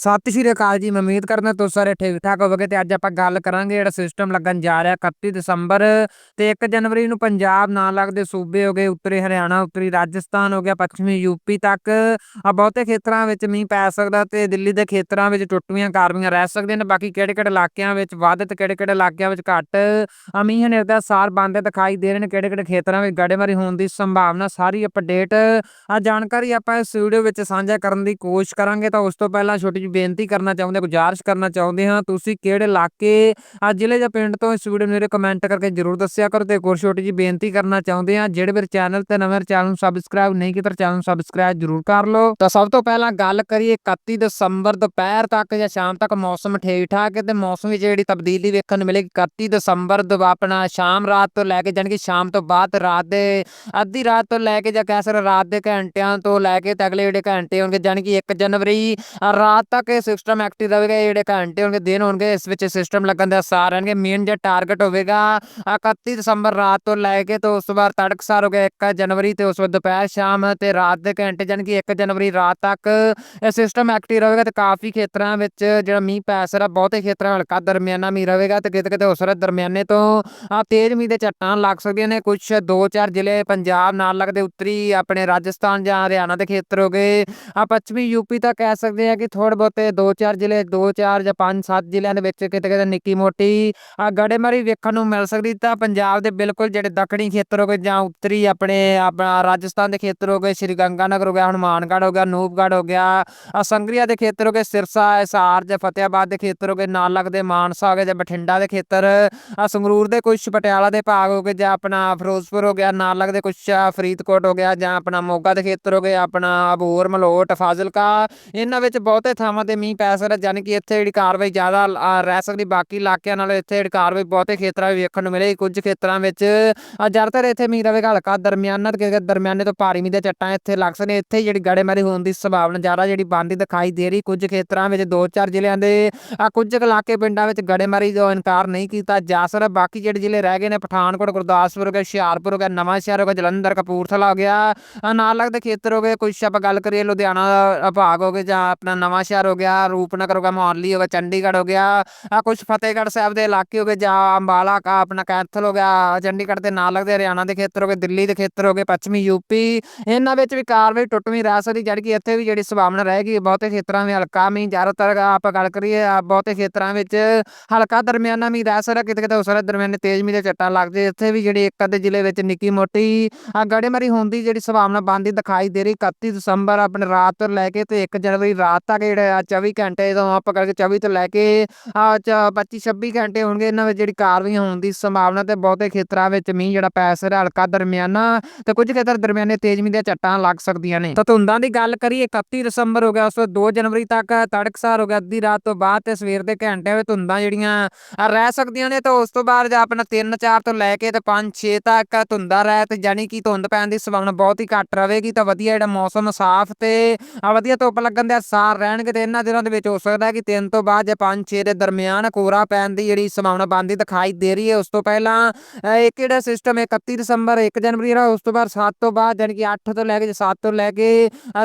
ਸਤਿ ਸ਼੍ਰੀ ਅਕਾਲ ਜੀ, ਮੈਂ ਉਮੀਦ ਕਰਦਾ ਤੁਸੀਂ ਸਾਰੇ ਠੀਕ ਠਾਕ ਹੋਵੋਗੇ ਤੇ ਅੱਜ ਆਪਾਂ ਗੱਲ ਕਰਾਂਗੇ ਜਿਹੜਾ ਸਿਸਟਮ ਲੱਗਣ ਜਾ ਰਿਹਾ 31 ਦਸੰਬਰ ਤੇ 1 ਜਨਵਰੀ ਨੂੰ ਪੰਜਾਬ ਨਾਲ ਲੱਗਦੇ ਸੂਬੇ ਹੋ ਗਏ, ਉੱਤਰੀ ਹਰਿਆਣਾ, ਉੱਤਰੀ ਰਾਜਸਥਾਨ ਹੋ ਗਿਆ, ਪੱਛਮੀ ਯੂਪੀ ਤੱਕ। ਆ ਬਹੁਤੇ ਖੇਤਰਾਂ ਵਿੱਚ ਮੀਂਹ ਪੈ ਸਕਦਾ ਤੇ ਦਿੱਲੀ ਦੇ ਖੇਤਰਾਂ ਵਿੱਚ ਟੁੱਟਵੀਆਂ ਕਾਰਵੀਆਂ ਰਹਿ ਸਕਦੇ ਨੇ, ਬਾਕੀ ਕਿਹੜੇ ਕਿਹੜੇ ਇਲਾਕਿਆਂ ਵਿੱਚ ਵੱਧ ਤੇ ਕਿਹੜੇ ਕਿਹੜੇ ਇਲਾਕਿਆਂ ਵਿੱਚ ਘੱਟ। ਆ ਮੀਂਹ ਹਨੇਰ ਦਾ ਸਾਰ ਬੰਦ ਦਿਖਾਈ ਦੇ ਰਹੇ ਨੇ ਕਿਹੜੇ ਕਿਹੜੇ ਖੇਤਰਾਂ ਵਿੱਚ ਗੜੇਮਾਰੀ ਹੋਣ ਦੀ ਸੰਭਾਵਨਾ ਸਾਰੀ ਅਪਡੇਟ। ਆ ਜਾਣਕਾਰੀ ਆਪਾਂ ਇਸ ਵੀਡੀਓ ਵਿੱਚ ਸਾਂਝਾ ਕਰਨ ਦੀ ਕੋਸ਼ਿਸ਼ ਕਰਾਂਗੇ ਤਾਂ ਉਸ ਤੋਂ ਪਹਿਲਾਂ ਛੋਟੀ ਬੇਨਤੀ ਕਰਨਾ ਚਾਹੁੰਦੇ ਹਾਂ ਗੁਜ਼ਾਰਿਸ਼ ਕਰਨਾ ਚਾਹੁੰਦੇ ਹਾਂ। ਤੁਸੀਂ ਕਿਹੜੇ ਇਲਾਕੇ ਆ ਜ਼ਿਲ੍ਹੇ ਜਾਂ ਪਿੰਡ ਤੋਂ ਇਸ ਵੀਡੀਓ ਮੇਰੇ ਕਮੈਂਟ ਕਰਕੇ ਜਰੂਰ ਦੱਸਿਆ ਕਰੋ ਤੇ ਇੱਕ ਛੋਟੀ ਜਿਹੀ ਬੇਨਤੀ ਕਰਨਾ ਚਾਹੁੰਦੇ ਹਾਂ। ਜਿਹੜੇ ਮੇਰੇ ਚੈਨਲ ਤੇ ਨਵੇਂ ਚੈਨਲ ਨੂੰ ਸਬਸਕ੍ਰਾਈਬ ਨਹੀਂ ਕੀਤਾ ਚੈਨਲ ਨੂੰ ਸਬਸਕ੍ਰਾਈਬ ਜਰੂਰ ਕਰ ਲਓ। ਤਾਂ ਸਭ ਤੋਂ ਪਹਿਲਾਂ ਗੱਲ ਕਰੀਏ 31 ਦਸੰਬਰ ਦੁਪਹਿਰ ਤੱਕ ਜਾਂ ਸ਼ਾਮ ਤੱਕ ਮੌਸਮ ਠੀਕ ਠਾਕ ਹੈ ਤੇ ਮੌਸਮ ਵਿੱਚ ਜਿਹੜੀ ਤਬਦੀਲੀ ਵੇਖਣ ਨੂੰ ਮਿਲੇਗੀ 31 ਦਸੰਬਰ ਤੋਂ ਆਪਣਾ ਸ਼ਾਮ ਰਾਤ ਤੋਂ ਲੈ ਕੇ ਜਾਣੀ ਕਿ ਸ਼ਾਮ ਤੋਂ ਬਾਅਦ ਰਾਤ ਦੇ ਅੱਧੀ ਰਾਤ ਤੋਂ ਲੈ ਕੇ ਜਾਂ ਕਹਿ ਸਕਦੇ ਰਾਤ ਦੇ ਘੰਟਿਆਂ ਤੋਂ ਲੈ ਕੇ ਤੇ ਅਗਲੇ ਜਿਹੜੇ ਘੰਟੇ ਹੋਣਗੇ ਜਾਣੀ ਕਿ 1 ਜਨਵਰੀ ਅ, ਰਾਤ ਤੱਕ ਇਹ ਸਿਸਟਮ ਐਕਟਿਵ ਰਹੇਗਾ ਜਿਹੜੇ ਘੰਟੇ ਹੋਣਗੇ ਦਿਨ ਹੋਣਗੇ ਇਸ ਵਿੱਚ ਸਿਸਟਮ ਲੱਗਣ ਦੇ ਆਸਾਰ ਰਹਿਣਗੇ। ਮੇਨ ਜਿਹੜਾ ਟਾਰਗੇਟ ਹੋਵੇਗਾ ਅ, 31 ਦਸੰਬਰ ਰਾਤ ਤੋਂ ਲੈ ਕੇ ਤੇ ਉਸ ਤੋਂ ਬਾਅਦ ਤੜਕਸਾਰ ਹੋ ਗਿਆ 1 ਜਨਵਰੀ ਤੇ ਉਸ ਤੋਂ ਬਾਅਦ ਦੁਪਹਿਰ ਸ਼ਾਮ ਤੇ ਰਾਤ ਦੇ ਘੰਟੇ ਜਾਣੀ ਕਿ 1 ਜਨਵਰੀ ਰਾਤ ਤੱਕ ਇਹ ਸਿਸਟਮ ਐਕਟਿਵ ਰਹੇਗਾ ਤੇ ਕਾਫੀ ਖੇਤਰਾਂ ਵਿੱਚ ਜਿਹੜਾ ਮੀਂਹ ਪੈ ਸਕਦਾ ਬਹੁਤੇ ਖੇਤਰਾਂ ਹਲਕਾ ਦਰਮਿਆਨਾ ਮੀਂਹ ਰਹੇਗਾ ਤੇ ਕਿਤੇ ਕਿਤੇ ਹੋ ਸਕਦਾ ਦਰਮਿਆਨੇ ਤੋਂ ਆ ਤੇਜ਼ ਮੀਂਹ ਦੇ ਝੱਟਾਂ ਲੱਗ ਸਕਦੀਆਂ ਨੇ। ਕੁਝ 2-4 ਜ਼ਿਲ੍ਹੇ ਪੰਜਾਬ ਨਾਲ ਲੱਗਦੇ ਉੱਤਰੀ ਆਪਣੇ ਰਾਜਸਥਾਨ ਜਾਂ ਹਰਿਆਣਾ ਦੇ ਖੇਤਰ ਹੋ ਗਏ ਆ ਪੱਛਮੀ ਯੂਪੀ ਤੱਕ ਕਹਿ ਸਕਦੇ ਆ ਕਿ ਥੋੜੇ ਬਹੁਤੇ 2-4 ਜ਼ਿਲ੍ਹੇ 2-4 ਜਾਂ 5-7 ਜ਼ਿਲ੍ਹਿਆਂ ਦੇ ਵਿੱਚ ਕਿਤੇ ਕਿਤੇ ਨਿੱਕੀ ਮੋਟੀ ਗੜੇਮਾਰੀ ਵੇਖਣ ਨੂੰ ਮਿਲ ਸਕਦੀ, ਤਾਂ ਪੰਜਾਬ ਦੇ ਬਿਲਕੁਲ ਜਿਹੜੇ ਦੱਖਣੀ ਖੇਤਰ ਹੋ ਗਏ ਜਾਂ ਉੱਤਰੀ ਆਪਣੇ ਆਪਣਾ ਰਾਜਸਥਾਨ ਦੇ ਖੇਤਰ ਹੋ ਗਏ, ਸ਼੍ਰੀ ਗੰਗਾਨਗਰ ਹੋ ਗਿਆ, ਹਨੂਮਾਨਗੜ੍ਹ ਹੋ ਗਿਆ, ਨੂਪਗੜ੍ਹ ਹੋ ਗਿਆ ਆ ਸੰਗਰੀਆ ਦੇ ਖੇਤਰ ਹੋ ਗਏ, ਸਿਰਸਾ ਹਿਸਾਰ ਜਾਂ ਫਤਿਆਬਾਦ ਦੇ ਖੇਤਰ ਹੋ ਗਏ ਨਾਲ ਲੱਗਦੇ ਮਾਨਸਾ ਹੋ ਗਏ ਜਾਂ ਬਠਿੰਡਾ ਦੇ ਖੇਤਰ ਸੰਗਰੂਰ ਦੇ ਕੁਝ ਪਟਿਆਲਾ ਦੇ ਭਾਗ ਹੋ ਗਏ ਜਾਂ ਆਪਣਾ ਫਿਰੋਜ਼ਪੁਰ ਹੋ ਗਿਆ ਨਾਲ ਲੱਗਦੇ ਕੁਝ ਫਰੀਦਕੋਟ ਹੋ ਗਿਆ ਜਾਂ ਆਪਣਾ ਮੋਗਾ ਦੇ ਖੇਤਰ ਹੋ ਗਏ, ਆਪਣਾ ਅਬੋਹਰ ਮਲੋਟ, ਫਾਜ਼ਿਲਕਾ, ਇਹਨਾਂ ਵਿੱਚ ਬਹੁਤੇ ਥਾਂ ਥਾਵਾਂ ਤੇ ਮੀਂਹ ਪੈ ਸਕਦਾ ਯਾਨੀ ਕਿ ਇੱਥੇ ਜਿਹੜੀ ਕਾਰਵਾਈ ਜ਼ਿਆਦਾ ਰਹਿ ਸਕਦੀ, ਬਾਕੀ ਇਲਾਕਿਆਂ ਨਾਲੋਂ ਇੱਥੇ ਜਿਹੜੀ ਕਾਰਵਾਈ ਬਹੁਤੇ ਖੇਤਰਾਂ ਵਿੱਚ ਵੇਖਣ ਨੂੰ ਮਿਲੇਗੀ ਕੁਝ ਖੇਤਰਾਂ ਵਿੱਚ ਜ਼ਿਆਦਾਤਰ ਇੱਥੇ ਮੀਂਹ ਰਹੇਗਾ ਹਲਕਾ ਦਰਮਿਆਨਾ ਤੇ ਦਰਮਿਆਨੇ ਤੋਂ ਭਾਰੀ ਮੀਂਹ ਦੇ ਚੱਟਾਂ ਇੱਥੇ ਲੱਗ ਸਕਦੇ ਇੱਥੇ ਹੀ ਜਿਹੜੀ ਗੜੇਮਾਰੀ ਹੋਣ ਦੀ ਸੰਭਾਵਨਾ ਜ਼ਿਆਦਾ ਜਿਹੜੀ ਬਣਦੀ ਦਿਖਾਈ ਦੇ ਰਹੀ, ਕੁਝ ਖੇਤਰਾਂ ਵਿੱਚ ਦੋ ਚਾਰ ਜ਼ਿਲ੍ਹਿਆਂ ਦੇ ਕੁਝ ਕੁ ਇਲਾਕੇ ਪਿੰਡਾਂ ਵਿੱਚ ਗੜੇਮਾਰੀ ਦਾ ਇਨਕਾਰ ਨਹੀਂ ਕੀਤਾ ਜਾ ਸਕਦਾ, ਬਾਕੀ ਜਿਹੜੇ ਜ਼ਿਲ੍ਹੇ ਰਹਿ ਗਏ ਨੇ, ਪਠਾਨਕੋਟ, ਗੁਰਦਾਸਪੁਰ ਹੋ ਗਿਆ, ਹੁਸ਼ਿਆਰਪੁਰ ਹੋ ਗਿਆ, ਨਵਾਂ ਸ਼ਹਿਰ ਹੋ ਗਿਆ, ਜਲੰਧਰ, ਕਪੂਰਥਲਾ ਹੋ ਗਿਆ ਨਾਲ ਲੱਗਦੇ ਖੇਤਰ ਹੋ ਗਏ ਕੁਝ ਆਪਾਂ ਗੱਲ ਕਰੀਏ ਲੁਧਿਆਣਾ ਭਾਗ ਹੋ ਗਿਆ ਜਾਂ ਆਪਣਾ ਨਵਾਂ ਸ਼ਹਿਰ ਹੋ ਗਿਆ, ਰੂਪਨਗਰ ਹੋ ਗਿਆ, ਮੋਹਾਲੀ ਹੋ ਗਿਆ, ਚੰਡੀਗੜ੍ਹ ਹੋ ਗਿਆ, ਆ ਕੁਝ ਫਤਿਹਗੜ੍ਹ ਸਾਹਿਬ ਦੇ ਇਲਾਕੇ ਹੋ ਗਏ, ਜਾਂ ਅੰਬਾਲਾ ਕਾ ਆਪਣਾ ਕੈਂਥਲ ਹੋ ਗਿਆ, ਚੰਡੀਗੜ੍ਹ ਦੇ ਨਾਲ ਲੱਗਦੇ ਹਰਿਆਣਾ ਦੇ ਖੇਤਰ ਹੋ ਗਏ, ਦਿੱਲੀ ਦੇ ਖੇਤਰ ਹੋ ਗਏ, ਪੱਛਮੀ ਯੂਪੀ, ਇਹਨਾਂ ਵਿੱਚ ਵੀ ਕਾਰਵਾਈ ਟੁੱਟਵੀਂ ਰਹਿ ਸਕਦੀ ਜਿਹੜੀ ਕਿ ਇੱਥੇ ਵੀ ਜਿਹੜੀ ਸੰਭਾਵਨਾ ਰਹੇਗੀ ਬਹੁਤੇ ਖੇਤਰਾਂ ਵਿੱਚ ਹਲਕਾ ਮੀਂਹ, ਜ਼ਿਆਦਾਤਰ ਆਪਾਂ ਗੱਲ ਕਰੀਏ ਬਹੁਤੇ ਖੇਤਰਾਂ ਵਿੱਚ ਹਲਕਾ ਦਰਮਿਆਨਾ ਮੀਂਹ ਰਹਿ ਸਕਦਾ, ਕਿਤੇ ਕਿਤੇ ਹੋ ਦਰਮਿਆਨੇ ਤੇਜ਼ ਮੀਂਹ ਦੇ ਚੱਟਾਂ ਲੱਗਦੇ ਇੱਥੇ ਵੀ ਜਿਹੜੀ ਇੱਕ ਅੱਧੇ ਜ਼ਿਲ੍ਹੇ ਵਿੱਚ ਨਿੱਕੀ ਮੋਟੀ ਗੜੇਮਾਰੀ ਹੋਣ ਦੀ ਜਿਹੜੀ ਸੰਭਾਵਨਾ ਬਣਦੀ ਦਿਖਾਈ ਦੇ ਰਹੀ 31 ਦਸੰਬਰ ਆਪਣੇ ਰਾਤ ਤੋਂ ਲੈ ਕੇ ਤੇ 1 ਜਨਵਰੀ ਰਾਤ ਤੱਕ ਜਿਹੜੇ 24 ਘੰਟੇ ਤੋਂ ਆਪਾਂ ਕਰਕੇ 24 ਤੋਂ ਲੈ ਕੇ, ਆ 25 26 ਘੰਟੇ ਹੋਣਗੇ, ਇਹਨਾਂ ਵਿੱਚ ਜਿਹੜੀ ਕਾਰਵਾਈਆਂ ਹੋਣ ਦੀ ਸੰਭਾਵਨਾ ਤੇ ਬਹੁਤੇ ਖੇਤਰਾਂ ਵਿੱਚ ਮੀਂਹ ਜਿਹੜਾ ਪੈ ਸਕਦਾ ਹਲਕਾ ਦਰਮਿਆਨਾ ਤੇ ਕੁਝ ਖੇਤਰ ਦਰਮਿਆਨੇ ਤੇਜ਼ ਮੀਂਹ ਦੀਆਂ ਚੱਟਾਂ ਲੱਗ ਸਕਦੀਆਂ ਨੇ। ਤਾਂ ਧੁੰਦਾਂ ਦੀ ਗੱਲ ਕਰੀਏ 31 ਦਸੰਬਰ ਹੋ ਗਿਆ, ਉਸ ਤੋਂ 2 ਜਨਵਰੀ ਤੱਕ ਤੜਕਸਾਰ ਹੋ ਗਿਆ, ਅੱਧੀ ਰਾਤ ਤੋਂ ਬਾਅਦ ਤੇ ਸਵੇਰ ਦੇ ਘੰਟਿਆਂ ਵਿੱਚ ਧੁੰਦਾਂ ਜਿਹੜੀਆਂ ਰਹਿ ਸਕਦੀਆਂ ਨੇ, ਤਾਂ ਉਸ ਤੋਂ ਬਾਅਦ ਆਪਣਾ 3 4 ਤੋਂ ਲੈ ਕੇ ਤੇ 5 6 ਤੱਕ ਧੁੰਦਾ ਰਹਿ ਤੇ ਜਾਨੀ ਕਿ ਧੁੰਦ ਪੈਣ ਦੀ ਸੰਭਾਵਨਾ ਬਹੁਤ ਹੀ ਘੱਟ ਰਹੇਗੀ, ਤਾਂ ਵਧੀਆ ਜਿਹੜਾ ਮੌਸਮ ਸਾਫ਼ ਤੇ ਵਧੀਆ ਧੁੱਪ ਲੱਗਣ ਦੇ ਆਸਾਰ ਰਹਿਣਗੇ ਤੇ ਇਹਨਾਂ ਦਿਨਾਂ ਦੇ ਵਿੱਚ ਹੋ ਸਕਦਾ ਹੈ ਕਿ ਤਿੰਨ ਤੋਂ ਬਾਅਦ ਜਾਂ 5 6 ਦੇ ਦਰਮਿਆਨ ਕੋਰਾ ਪੈਣ ਦੀ ਜਿਹੜੀ ਸੰਭਾਵਨਾ ਬਣਦੀ ਦਿਖਾਈ ਦੇ ਰਹੀ ਹੈ। ਉਸ ਤੋਂ ਪਹਿਲਾਂ ਅ, ਇੱਕ ਜਿਹੜਾ ਸਿਸਟਮ ਹੈ? 31 ਦਸੰਬਰ 1 ਜਨਵਰੀ ਜਿਹੜਾ ਉਸ ਤੋਂ ਬਾਅਦ 7 ਤੋਂ ਬਾਅਦ ਜਾਨੀ ਕਿ 8 ਤੋਂ ਲੈ ਕੇ 7 ਤੋਂ ਲੈ ਕੇ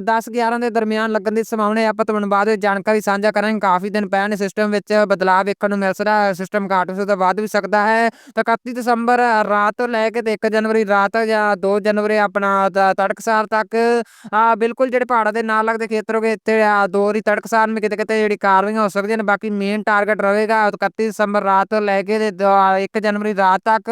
10 11 ਦੇ ਦਰਮਿਆਨ ਲੱਗਣ ਦੀ ਸੰਭਾਵਨਾ ਹੈ। ਆਪਾਂ ਤੁਹਾਨੂੰ ਬਾਅਦ ਵਿੱਚ ਜਾਣਕਾਰੀ ਸਾਂਝਾ ਕਰਾਂਗੇ। ਕਾਫੀ ਦਿਨ ਪਹਿਲਾਂ ਸਿਸਟਮ ਵਿੱਚ ਬਦਲਾਅ ਵੇਖਣ ਨੂੰ ਮਿਲ ਸਕਦਾ ਹੈ। ਸਿਸਟਮ ਘਾਟ ਹੋ ਸਕਦਾ ਵੱਧ ਵੀ ਸਕਦਾ ਹੈ। ਤਾਂ 31 ਦਸੰਬਰ ਰਾਤ ਤੋਂ ਲੈ ਕੇ ਤੇ 1 ਜਨਵਰੀ ਰਾਤ ਜਾਂ 2 ਜਨਵਰੀ ਆਪਣਾ ਤ- ਤੜਕਸਾਰ ਤੱਕ ਬਿਲਕੁਲ ਜਿਹੜੇ ਪਹਾੜਾਂ ਦੇ ਨਾਲ ਲੱਗਦੇ ਖੇਤਰ ਹੋ ਗਏ ਇੱਥੇ ਦੋ ਦੋ ਤੜਕ ਤੜਕਸਾਰ ਵਿੱਚ ਕਿਤੇ ਕਿਤੇ ਜਿਹੜੀ ਕਾਰਵਾਈਆਂ ਹੋ ਸਕਦੀਆਂ ਨੇ, ਬਾਕੀ ਮੇਨ ਟਾਰਗੇਟ ਰਹੇਗਾ 31 ਦਸੰਬਰ ਰਾਤ ਤੋਂ ਲੈ ਕੇ ਤੇ 1 ਜਨਵਰੀ ਰਾਤ ਤੱਕ।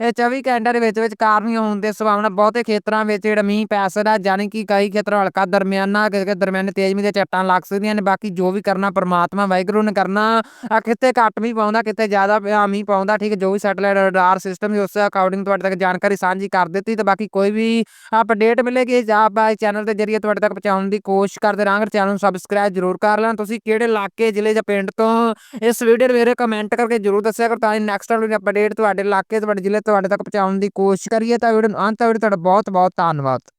ਇਹ 24 ਘੰਟਿਆਂ ਦੇ ਵਿੱਚ ਵਿੱਚ ਕਾਰਵਾਈਆਂ ਹੋਣ ਦੀ ਸੰਭਾਵਨਾ ਬਹੁਤੇ ਖੇਤਰਾਂ ਵਿੱਚ ਜਿਹੜਾ ਮੀਂਹ ਪੈ ਸਕਦਾ, ਜਾਣੀ ਕਿ ਕਈ ਖੇਤਰਾਂ ਹਲਕਾ ਦਰਮਿਆਨਾ ਕਿਤੇ ਕਿਤੇ ਦਰਮਿਆਨੇ ਤੇਜ਼ ਮੀਂਹ ਦੇ ਝੱਟਾਂ ਲੱਗ ਸਕਦੀਆਂ ਨੇ, ਬਾਕੀ ਜੋ ਵੀ ਕਰਨਾ ਪਰਮਾਤਮਾ, ਵਾਹਿਗੁਰੂ ਨੇ ਕਰਨਾ ਕਿਤੇ ਘੱਟ ਮੀਂਹ ਪਾਉਂਦਾ, ਕਿਤੇ ਜ਼ਿਆਦਾ ਮੀਂਹ ਪਾਉਂਦਾ, ਠੀਕ ਜੋ ਵੀ ਸੈਟਲਾਈਟ ਰਡਾਰ ਸਿਸਟਮ ਉਸ ਅਕੋਰਡਿੰਗ ਤੁਹਾਡੇ ਤੱਕ ਜਾਣਕਾਰੀ ਸਾਂਝੀ ਕਰ ਦਿੱਤੀ, ਤੇ ਬਾਕੀ ਕੋਈ ਵੀ ਅਪਡੇਟ ਮਿਲੇਗੀ, ਜਾਂ ਆਪਾਂ ਚੈਨਲ ਦੇ ਜਰੀਏ ਤੁਹਾਡੇ ਤੱਕ ਪਹੁੰਚਾਉਣ ਦੀ ਕੋਸ਼ਿਸ਼ ਕਰਦੇ ਰਹਾਂਗੇ ਚੈਨਲ ਨੂੰ ਸਬਸਕ੍ਰਾਈਬ ਜ਼ਰੂਰ ਕਰ ਲੈਣਾ। ਤੁਸੀਂ ਕਿਹੜੇ ਇਲਾਕੇ, ਜ਼ਿਲ੍ਹੇ ਜਾਂ ਪਿੰਡ ਤੋਂ ਇਸ ਵੀਡੀਓ ਦੇ ਮੇਰੇ ਕਮੈਂਟ ਕਰਕੇ ਜ਼ਰੂਰ ਦੱਸਿਆ ਕਰੋ, ਤਾਂ ਨੈਕਸਟ ਅਪਡੇਟ ਤੁਹਾਡੇ ਇਲਾਕੇ, ਤੁਹਾਡੇ ਜ਼ਿਲ੍ਹੇ, ਤੁਹਾਡੇ ਤੱਕ ਪਹੁੰਚਾਉਣ ਦੀ ਕੋਸ਼ਿਸ਼ ਕਰੀਏ, ਤਾਂ ਵੀਡੀਓ ਨੂੰ ਅੰਤ ਤੱਕ ਤੁਹਾਡਾ ਬਹੁਤ ਬਹੁਤ ਧੰਨਵਾਦ।